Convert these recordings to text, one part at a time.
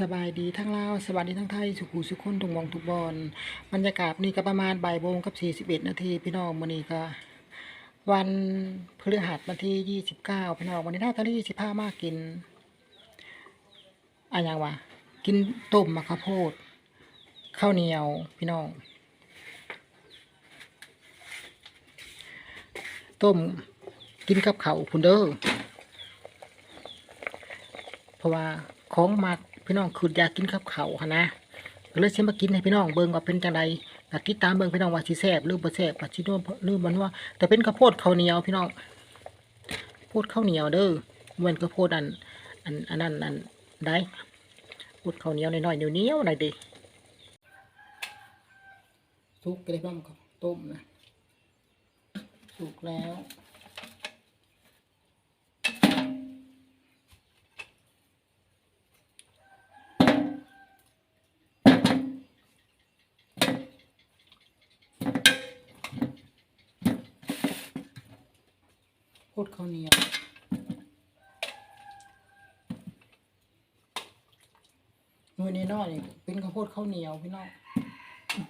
สบายดีทั้งลาวสวัสดีทั้งไทย สุขุสุขคนทุกหมองทุกบอนบรรยากาศนี่ก็ประมาณบ่ายโมงกับ41นาทีพี่น้องวันนี้ก็ วันพฤหัสวันที่29พี่น้องวันนี้น่าจะที่25มากกินอะไรอย่างวะกินต้มมะข้าวโพดข้าวเหนียวพี่น้องต้มกินกับเขาวคุณเด้อเพราะว่าของมาก พี่น้องคืออยากกินข้าวเขาค่ะนะก็เลยเชื่อมากินให้พี่น้องเบิ่งว่าเป็นจังไดอยากติดตามเบิ่งพี่น้องว่าสิแซ่บหรือบ่แซ่บว่าสิโดนหรือมันว่าแต่เป็นข้าวโพดข้าวเหนียวพี่น้องโพดข้าวเหนียวเด้อเหมือนข้าวโพดอันอันอันนั้นอันได้โพดข้าวเหนียวน้อยๆเหนียวๆหน่อยดิสุกก็ได้บ้างครับต้มนะสุกแล้ว ดข้าวเหนียวหน่วยน้อยเป็นข้าวโพดข้าวเหนียวพี่น้อง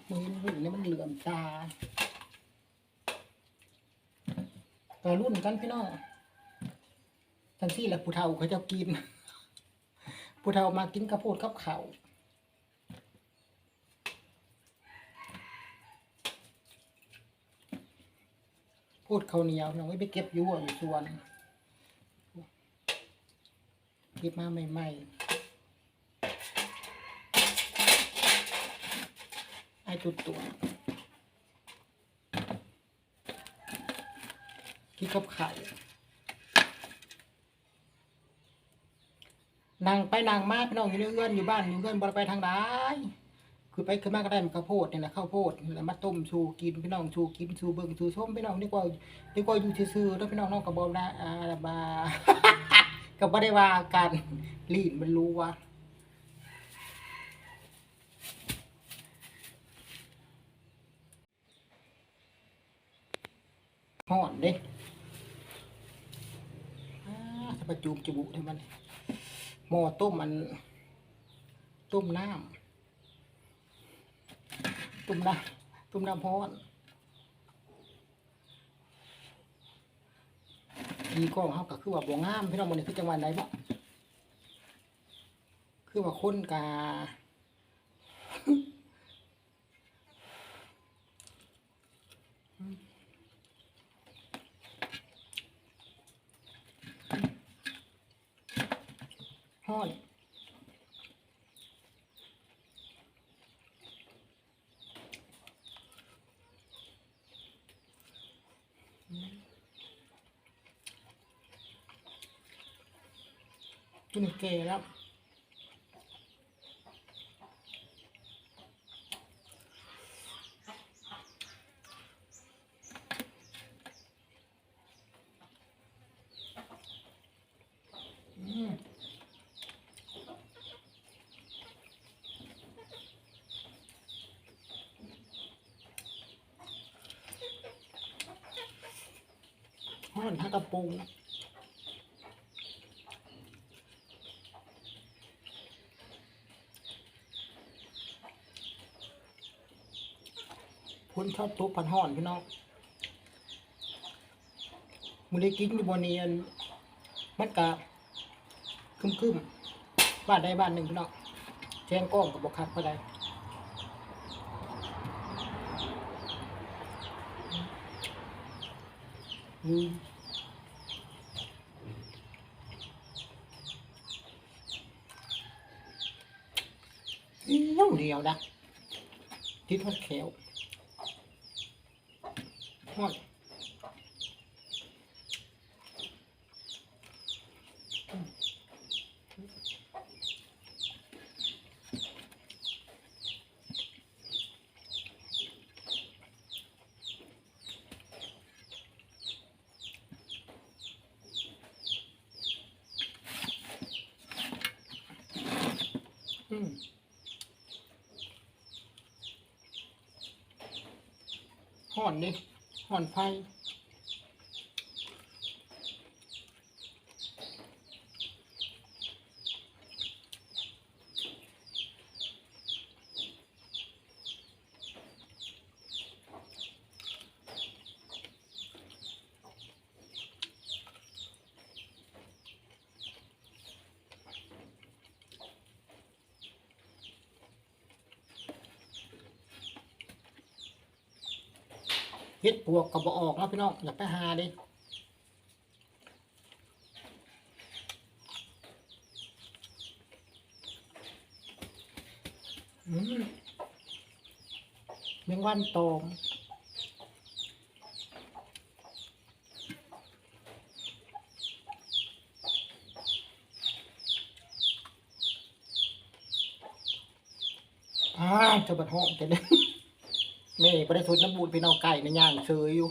มือเห็นหุ่นแล้วมันเหลื่อมตาต่อรุ่นกันพี่น้องทั้งที่แหละผู้เฒ่าเขาจะกินผู้เฒ่ามากินข้าวโพดกับข้าว พูดข้าวเหนียวพี่น้องไว้ไปเก็บยู่หัวอยู่สวนเก็บมาใหม่ๆไอ้ตัวตัวกินกับไข่นางไปนางมาพี่น้องอยู่เรือนอยู่บ้านอยู่เรือนบ่ได้ไปทางใด คือไปขึ้นมาก็ได้มันข้าวโพดนี่แหละข้าวโพดแล้วมาต้มชูกินพี่น้องชูกินชูเบิ่งชูชมพี่น้องดีกว่าดีกว่าอยู่ซื่อๆแล้วพี่น้องน้องก็บ่ได้อ่าบาก็บ่ได้ว่ากันลีนมันรู้ว่าห่อนเด้อ่าถ้าประจุมจบุที่มันหม้อต้มมันต้มน้ำ ต้มน้ำต้มน้ำร้อนดีก็เขาก็คือว่าบ่งามพี่น้องมันนี่คือจังหวัดไหนบ่คือว่าคนกาห้อน กินเกแล้วอืมห่อนทั้งกระปุ นชอบทุกพันห่อนพี่น้องมันได้กินอยู่บนเนียนมันกะคึมคึมบ้านใดบ้านหนึ่งพี่น้องแจ้งกล้องกับบกคัดเพื่อใดอืมเดียวเดียวนะทิศทอดแขว ทอดอืมห่อนดิ ห่อนไฟ เฮ็ดปวกก็บ่ออกเนาะพี่น้องอย่าไปหาด้อืมแมงวันตอมอ้าวจะบัดห้องจะเล่น แม่บ่ได้ทุดน้ำบูดพี่น้องไก่ในย่างเชยอยู่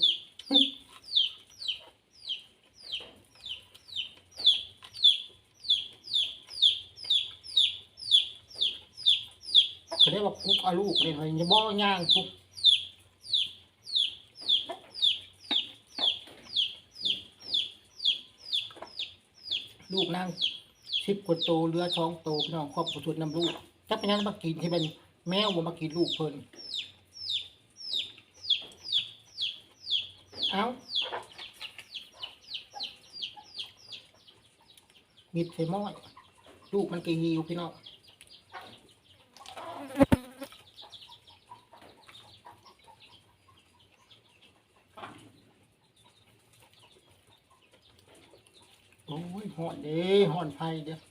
ก็ได้ว่าปุ๊กอาลูกเลยมันจะบ่ย่างปุ๊กลูกนั่งสิบกว่าโตเรือท้องโตพี่น้องครอบครัวทุดน้ำลูกถ้าเป็นนั้นมากินที่เป็นแมวมากินลูกเพิ่น เอามิดใส่หม้อลูกมันก็หิวพี่น้องโอ้ยหอนเด้หอนไฟเด้อ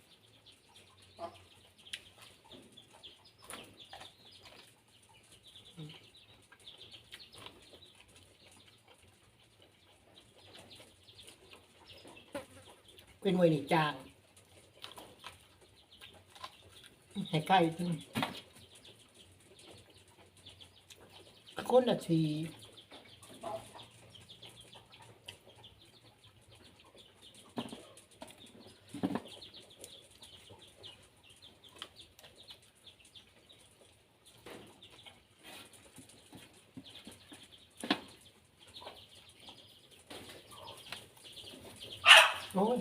เป็นไว้นี่จางให้ใกล้ขึ้นคนละทีโอ้ย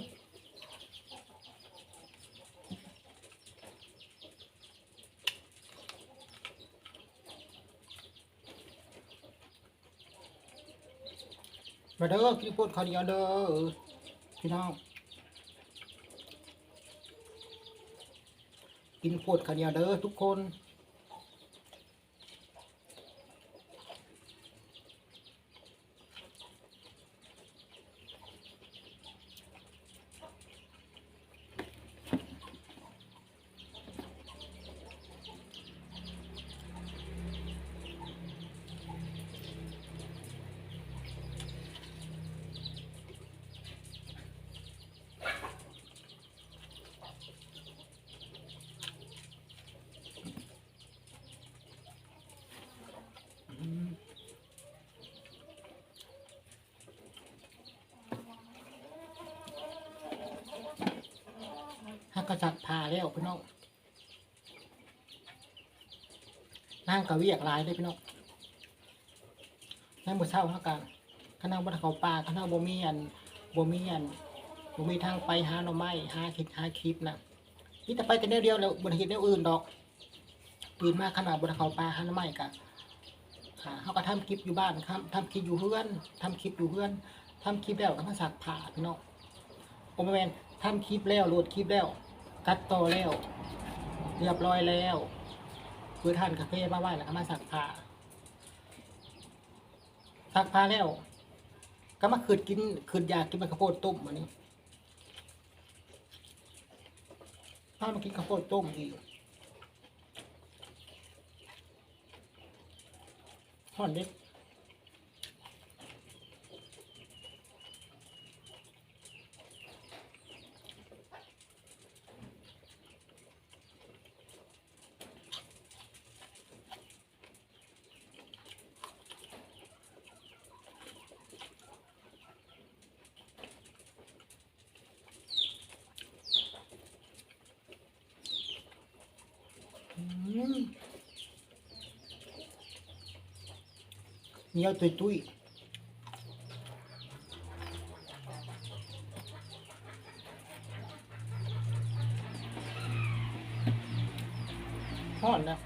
มาเด้อกินพูดขาวเหนียวเด้อพี่น้องกินพูดข้าวเหนียวเด้อทุกคน ฮักกระจัดพาแล้วพี่น้องนั่งกะเวียกลายเลยพี่น้องนั่งบนเช่าฮักกันข้างนั่งบนเขาป่าข้างนั่งบ่มีอันบ่มีอันบ่มีทางไปหาหน่อไม้หาคลิปหาคลิปนะนี่แต่ไปแต่แนเดียวแล้วบนเห็นแนวอื่นดอกตื่นมาขนาดบนเขาป่าหาหน่อไม้กันค่ะเขาก็ทำคลิปอยู่บ้านครับทำคลิปอยู่เพื่อนทำคลิปอยู่เพื่อนทำคลิปแล้วก็มาสักผ่าพี่น้องผมแมนทำคลิปแล้วโหลดคลิปแล้ว กัดต่อแล้ว เรียบร้อยแล้วเพื่อทานกาแฟมาไหวแล้วก็มาสักผ้าสักผ้าแล้ว ก็มาขืดกินขืดยากินมันข้าวโพดต้มอันนี้ถ้ามากินข้าวโพดต้มอีกห่อนเด็กอืม เหนียวตุยตุยห่อนนะ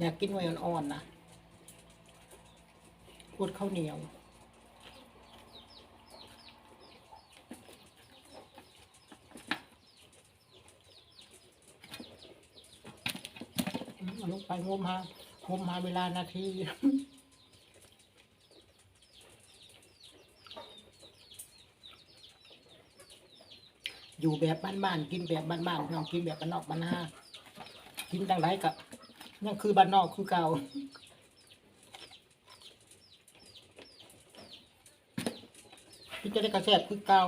อยากกินไว้อ่อนๆนะพูดข้าวเหนียว ไปงมหางมหาเวลานาทีอยู่แบบบ้านๆกินแบบบ้านๆน้องกินแบบบ้านนอกบ้านนากินดังไรกับยังคือบ้านนอกคือเก่าพี่จะได้กระแสบคือเก่า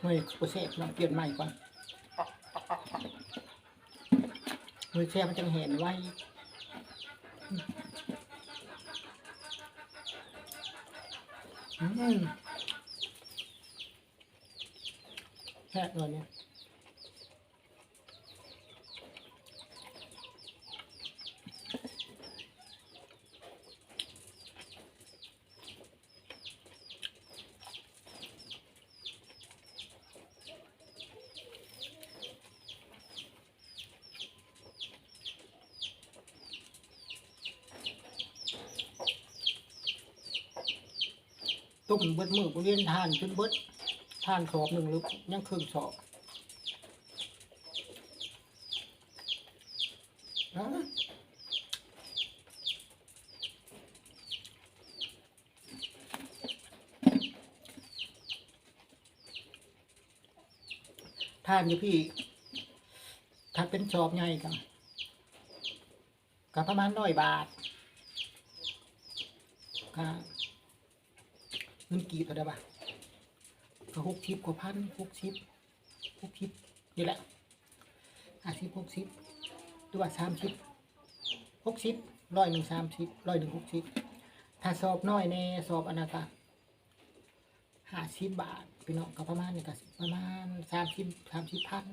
เฮ้ยกระแสบลองเปลี่ยนใหม่ก่อน มือแช่มันจังเห็นไว้แค่ตัวเนี้ย ต้มเบิดมือบริเวณทานจนเบิดทานสอบหนึ่งหรือยังครึ่งสอบอะทานอยู่พี่ ถ้าเป็นสอบใหญ่กันกับประมาณร้อยบาทก็เงิน กีบเท่าไหร่บ้างก็หกสิบกว่าพันหกสิบหกสิบนี่แหละห้าสิบหกสิบหรือว่าสามสิบหกสิบร้อยหนึ่งสามสิบร้อยหนึ่งหกสิบถ้าสอบน้อยในสอบอนากาห้าสิบบาทพี่น้องก็ประมาณนี่ก็ประมาณสามสิบสามสิบพัน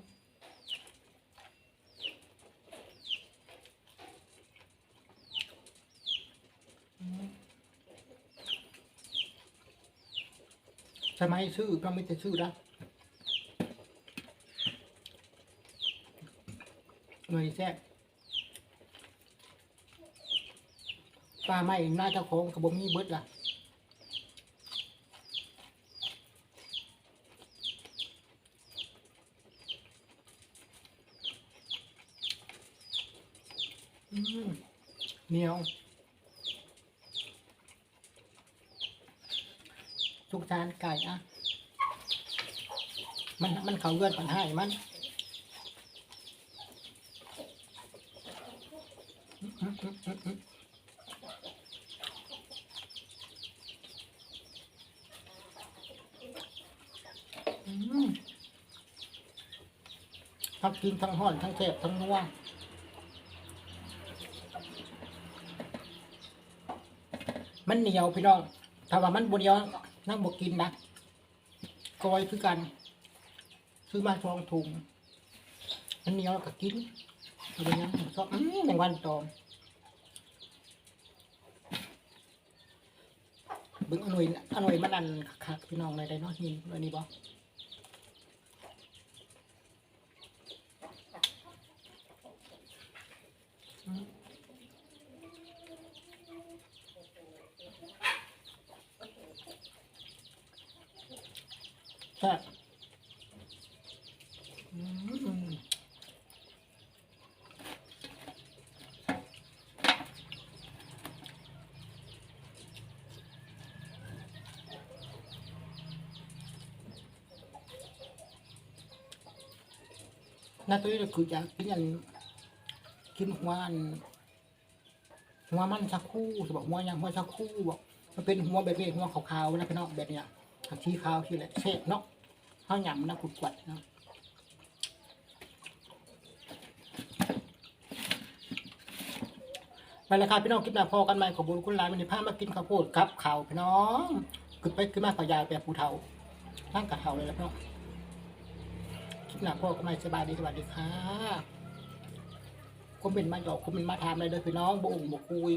สมัยซื้อก็ไม่จะซื้อแล้วหน่วยแซ่บปลาไม่น่าเจ้าของกระบอกมีเบิดล่ะอืมเหนียว ทุกจานไก่อะมันมันเขาเลือดปัญหามันทั้งกินทั้งห่อน ทั้งแสบทั้งนัวมันเหนียวพี่น้องถ้าว่ามันบเหนียว นั่งบอกกินนะกอยคือกัน ซื้อมาสองถุงมันเหนียวแล้วก็กินเอาไปยังชอบอืมในวันตอมบึงอร่อยอร่อยมันอันคักพี่น้องเลยได้เนาะหินวันนี้บอก แซ่บอืมน่าตัวนี้คืออยากกินอันกินหัวอันหัวมันชักคู่จะบอกหัวย่างหัวชักคู่บอกมันเป็นหัวแบบนี้หัวขาวๆนะพี่น้องแบบเนี้ย ผักชีขาวที่แหละเชฟเนาะข้าวหยำนะกุดกวัดเนาะไปเลยครับพี่น้องคลิปหน้าพอกันใหม่ขอบคุณคุณหลายวันนี้พามากินข้าวโพดกับข้าวพี่น้องขึ้นไปขึ้นมาขยายแบบภูเทาทั้งกะเทาเลยแล้วพี่น้องคลิปหน้าพอกันใหม่สบายดีสวัสดีค่ะคอมเมนต์มาหยอกคอมเมนต์มาถามเลยเด้อพี่น้องบ่อุ่งบ่คุย